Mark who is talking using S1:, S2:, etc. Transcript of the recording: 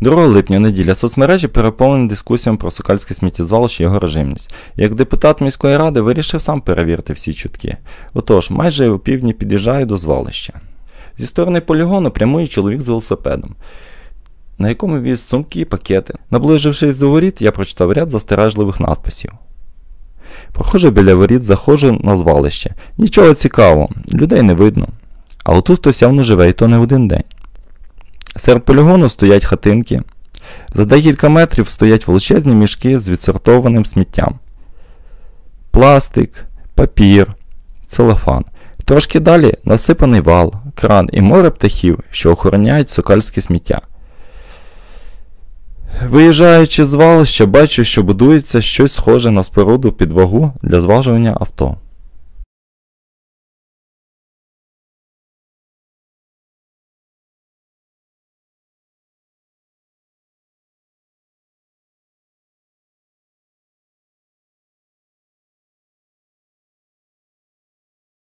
S1: 2 липня неділя соцмережі переповнені дискусіями про сокальське сміттєзвалище і його режимність. Як депутат міської ради вирішив сам перевірити всі чутки. Отож, майже у півдні під'їжджаю до звалища. Зі сторони полігону прямує чоловік з велосипедом, на якому віз сумки і пакети. Наближившись до воріт, я прочитав ряд застережливих надписів. Проходжу біля воріт, заходжу на звалище. Нічого цікавого, людей не видно. А отут хтось явно живе, і то не один день. Серед полігону стоять хатинки. За декілька метрів стоять величезні мішки з відсортованим сміттям. Пластик, папір, целофан. Трошки далі насипаний вал, кран і море птахів, що охороняють сокальське сміття. Виїжджаючи з звалища, бачу, що будується щось схоже на споруду під вагу для зважування авто.